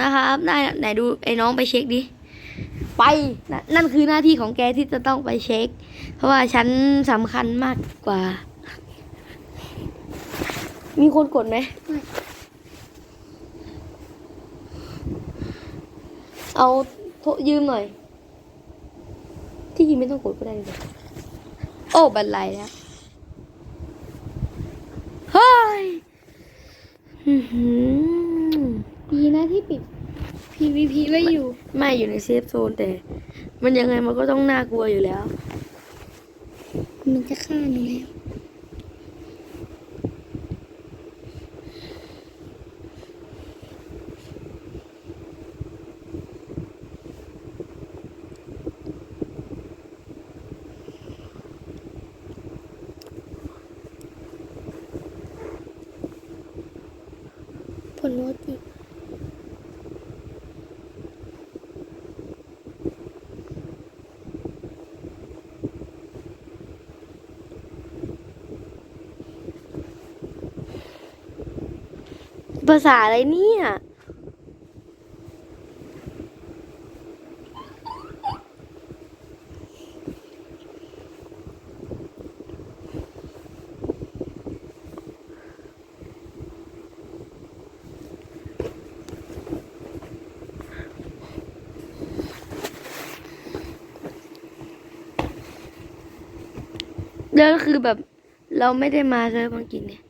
นะครับได้ไหนดูไอ้น้องไปเช็คดิ ไปนนั่นคือหน้าที่ของแกที่จะต้องไปเช็ค เพราะว่าฉันสำคัญมากกว่า มีคนกดไหม เอาโทยืมหน่อย ที่จริงไม่ต้องกดก็ได้เลยโอ้บันไลแล้วเฮ้ย อือหือ ดีนะที่ปิด PVP ไว้อยู่ ไม่อยู่ในเซฟโซนแต่ มันยังไงมันก็ต้องน่ากลัวอยู่แล้ว มันจะฆ่าหนูแล้ว ผลโน้ตอีก ภาษาอะไรเนี่ย แล้วคือแบบเราไม่ได้มาเซิร์ฟอังกฤษเนี่ย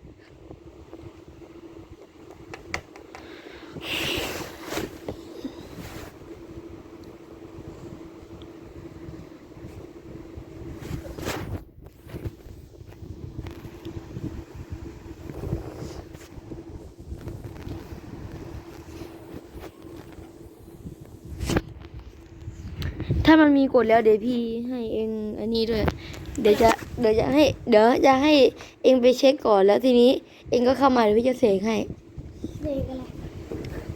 ถ้ามันมีกฎแล้วเดี๋ยวพี่ให้เองอันนี้ด้วย เดี๋ยวจะเดี๋ยวจะให้ เดี๋ยวจะให้เองไปเช็คก่อนแล้วทีนี้ เองก็เข้ามาเดี๋ยวพี่จะเสกให้เลขอะไร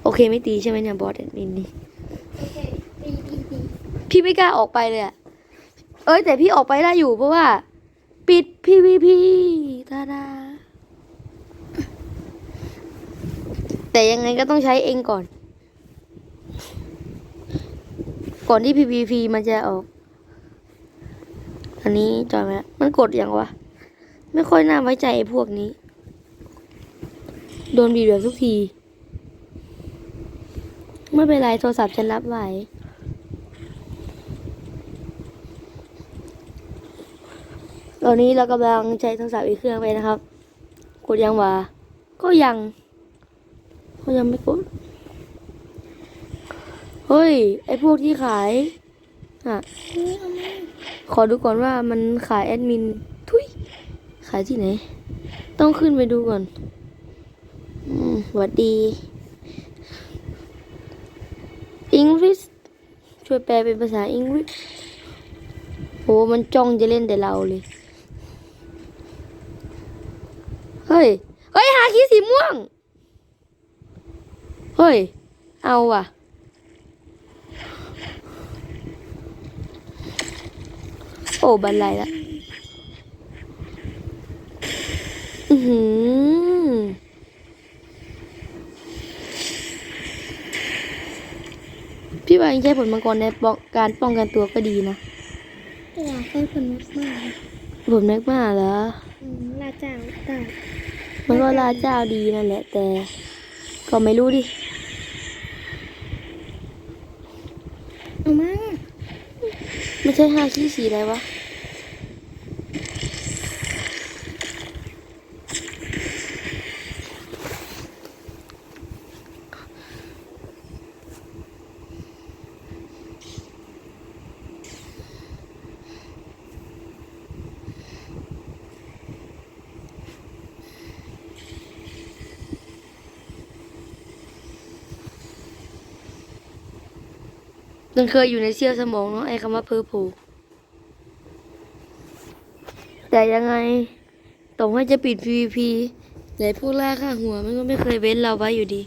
โอเคไม่ตีใช่ไหมเนี่ยบอสแอดมินนี่โอเคดีดีดีพี่ไม่กล้าออกไปเลยอะเอ้ยแต่พี่ออกไปได้อยู่เพราะว่า ปิด PVP ตาดาแต่ยังไงก็ต้องใช้เองก่อน ก่อนที่ PVP มันจะออก อันนี้จอยไหมมันกดยังวะ ไม่ค่อยน่าไว้ใจพวกนี้ โดนบีบแบบทุกที ไม่เป็นไรโทรศัพท์ฉันรับไหวตอนนี้เรากำลังใช้โทรศัพท์อีกเครื่องไปนะครับ กดยังวะก็ยัง ก็ยังไม่กด เฮ้ย ไอพวกที่ขายอะขอดูก่อนว่ามันขายแอดมิน ทุย ขายที่ไหน ต้องขึ้นไปดูก่อนอืมหวัดดี English ช่วยแปลเป็นภาษาอังกฤษโหมันจ้องจะเล่นแต่เราเลย เฮ้ย เฮ้ย หาคีสีม่วง เฮ้ย เอาว่ะ อ้บันไลละอือหือพี่ว่ายังใช้ผลมังกรในป้องการป้องกันตัวก็ดีนะแต่อยากใช้ผลโน้ตมากเลยผลแมกมาเหรออืมลาเจ้าได้มันก็ลาเจ้าดีนั่นแหละ แต่ ก็ไม่รู้ดิเอามาไม่ใช่ห้าขี้สีอะไรวะ มันเคยอยู่ในเสี้ยวสมองเนาะไอ้คำว่าเพอร์โพแต่ยังไงต่อให้จะปิด PVP แต่พวกล่าค่าหัวมันก็ไม่เคยเว้นเราไว้อยู่ดี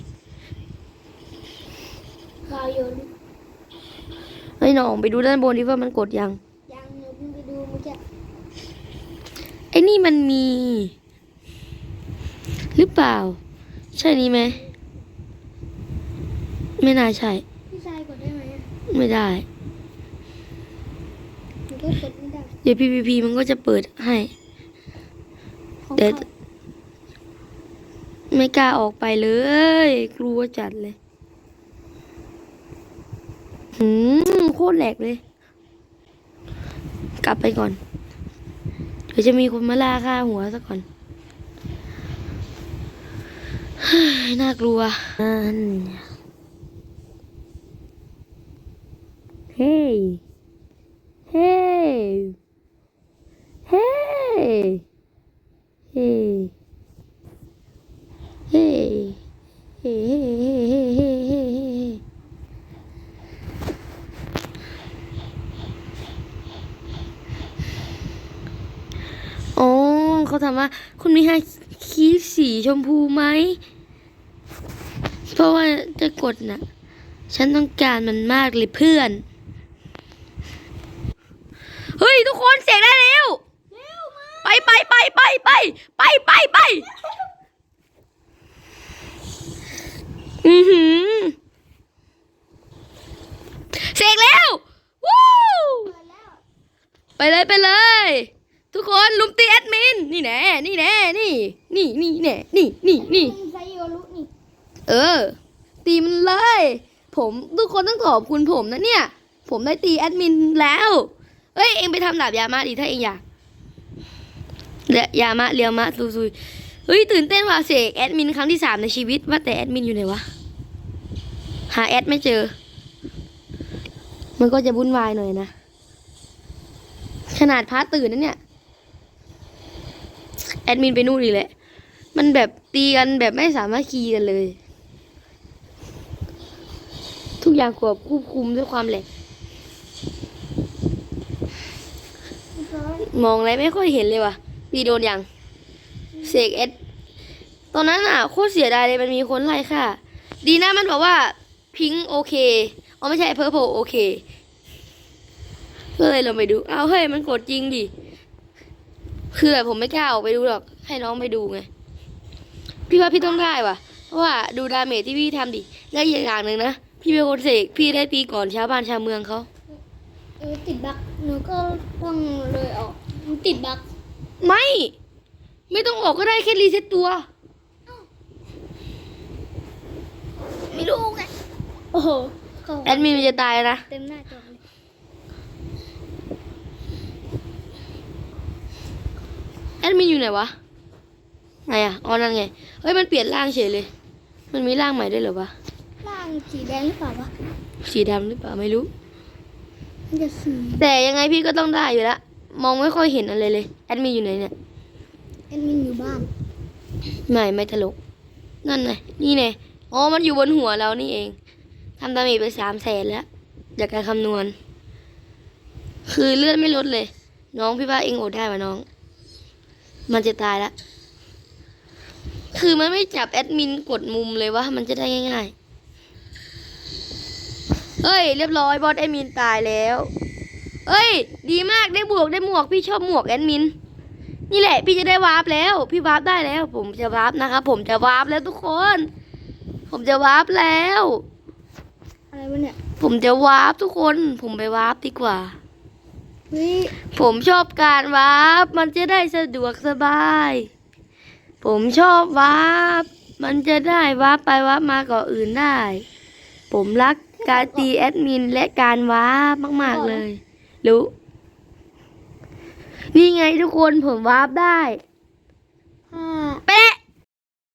วาโยนไอ้ยน้องไปดูด้านบนดิว่ามันกดยัง ยังเดี๋ยวเพิ่งไปดูเมื่อกี้ไอ้นี่มันมี หรือเปล่า ใช่นี้ไหม ไม่น่าใช่พี่ชายกด ได้ไหมอะไม่ได้หนูก็กดไม่ได้เดี๋ยว PVP มันก็จะเปิดให้ ของเดี๋ยวเขาไม่กล้าออกไปเลย กลัวจัดเลยหืมโคตรแหลกเลย กลับไปก่อน เดี๋ยวจะมีคนมาล่าฆ่าหัวซะก่อน เฮ้ยน่ากลัวอัน เฮ้ยเฮ้ยเฮ้ยเฮ้ยเฮ้เฮ้เฮ้เฮ้เฮ้เฮ้เฮ้เฮ้อ๋อเขาถามว่า คุณมีฮาคีสีชมพูไหม เพราะว่าจะกดน่ะ ฉันต้องการมันมากเลยเพื่อน เฮ้ยทุกคนเสียงได้แล้วไปไปไปไปไปไปไปไปอือหือเสกแล้ววู้เปิดแล้วไปเลยไปเลย ทุกคนลุมตีแอดมินนี่แน่นี่แน่นี่ นี่นี่แน่นี่นี่นี่มีไซโยรุนี่เออ ตีมันเลย ผมทุกคนต้องขอบคุณผมนะเนี่ย ผมได้ตีแอดมินแล้ว เอ้ย เองไปทำดาบยามาดิถ้าเองอยากเดี๋ยยามาเรียวมาซุยซุยเฮ้ย ตื่นเต้นว่ะเสกแอดมินครั้งที่สามในชีวิตว่าแต่แอดมินอยู่ไหนวะ หาแอดไม่เจอ มันก็จะวุ่นวายหน่อยนะ ขนาดพาร์ทตื่นนะเนี่ย แอดมินไปนู่นอีกแหละ มันแบบตีกันแบบไม่สามารถคีกันเลย ทุกอย่างควบควบคุมด้วยความแหลก เรียบร้อย มองอะไรไม่ค่อยเห็นเลยว่ะตีโดนยังเสกเอสตอนนั้นอะโคตรเสียดายเลยมันมีคนไล่ค่ะ ดีนะมันบอกว่าพิงโอเคอ๋อไม่ใช่เพอร์โพโอเคก็เลยลองไปดูเอาเฮ้ยมันกดจริงดิคือแบบผมไม่กล้าออกไปดูหรอก ให้น้องไปดูไง พี่ว่าพี่ต้องได้ว่ะ เพราะว่าดูดาเมจที่พี่ทำดิ และอีกอย่างหนึ่งนะ พี่เป็นคนเสก พี่ได้ตีก่อนชาวบ้านชาวเมืองเขาเออติดบักหนูก็ต้องเลยออก ติดบั๊กไม่ ไม่ต้องออกก็ได้แค่รีเซ็ตตัว ไม่รู้ไง โอ้โหเข้าแอดมินมันจะตายนะ เต็มหน้าจอเลยแอดมินอยู่ไหนวะ ไหนอะอ๋อนั่นไง เฮ้ย มันเปลี่ยนร่างเฉยเลย มันมีร่างใหม่ด้วยเหรอวะล่างสีแดงหรือเปล่าวะ สีดำหรือเปล่าไม่รู้มันจะสีแต่ยังไงพี่ก็ต้องได้อยู่ละ มองไม่ค่อยเห็นอะไรเลย แอดมินอยู่ไหนเนี่ย แอดมินอยู่บ้าน ไม่ไม่ตลก นั่นไงนี่ไงอ๋อ มันอยู่บนหัวเรานี่เองทำดาเมจไปสามแสนแล้ว จากการคำนวณ คือเลือดไม่ลดเลย น้องพี่ว่าเองอดได้ปะน้อง มันจะตายแล้ว คือมันไม่จับแอดมินกดมุมเลยว่ามันจะได้ง่ายๆ เฮ้ย เรียบร้อยบอสแอดมินตายแล้ว เฮ้ย ดีมากได้บวกได้หมวกพี่ชอบหมวกแอดมิน นี่แหละ พี่จะได้วาร์ปแล้ว พี่วาร์ปได้แล้ว ผมจะวาร์ปนะครับผมจะวาร์ปแล้วทุกคน ผมจะวาร์ปแล้ว อะไรวะเนี่ยผมจะวาร์ปทุกคน ผมไปวาร์ปดีกว่า เฮ้ยผมชอบการวาร์ปมันจะได้สะดวกสบาย ผมชอบวาร์ปมันจะได้วาร์ปไปวาร์ปมาก่อนอื่นได้ ผมรักการตีแอดมินและการวาร์ปมาก ๆ เลย รู้ นี่ไงทุกคนผมวาร์ปได้